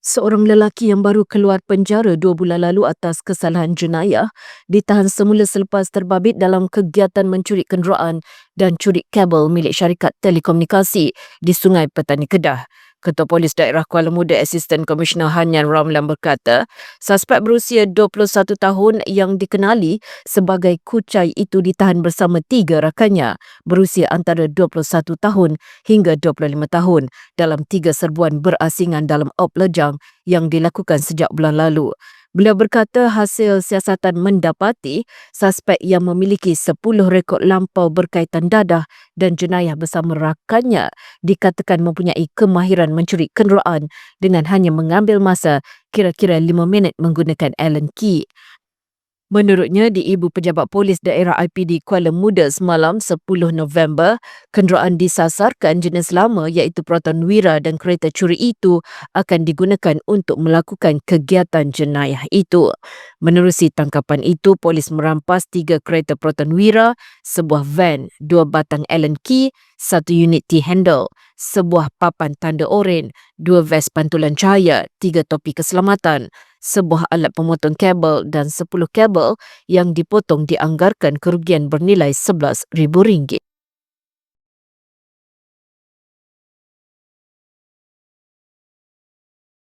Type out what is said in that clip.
Seorang lelaki yang baru keluar penjara dua bulan lalu atas kesalahan jenayah ditahan semula selepas terbabit dalam kegiatan mencuri kenderaan dan curi kabel milik syarikat telekomunikasi di Sungai Petani Kedah. Ketua Polis Daerah Kuala Muda Asisten Komisioner Hanyan Ramlan berkata, suspek berusia 21 tahun yang dikenali sebagai Kucai itu ditahan bersama tiga rakannya berusia antara 21 tahun hingga 25 tahun dalam tiga serbuan berasingan dalam op lejang yang dilakukan sejak bulan lalu. Beliau berkata hasil siasatan mendapati suspek yang memiliki 10 rekod lampau berkaitan dadah dan jenayah bersama rakannya dikatakan mempunyai kemahiran mencuri kenderaan dengan hanya mengambil masa kira-kira 5 minit menggunakan Allen key. Menurutnya, di Ibu Pejabat Polis Daerah IPD Kuala Muda semalam 10 November, kenderaan disasarkan jenis lama iaitu Proton Wira dan kereta curi itu akan digunakan untuk melakukan kegiatan jenayah itu. Menerusi tangkapan itu, polis merampas tiga kereta Proton Wira, sebuah van, dua batang Allen key, satu unit T-handle, sebuah papan tanda oren, dua vest pantulan cahaya, tiga topi keselamatan, sebuah alat pemotong kabel dan 10 kabel yang dipotong dianggarkan kerugian bernilai RM11,000.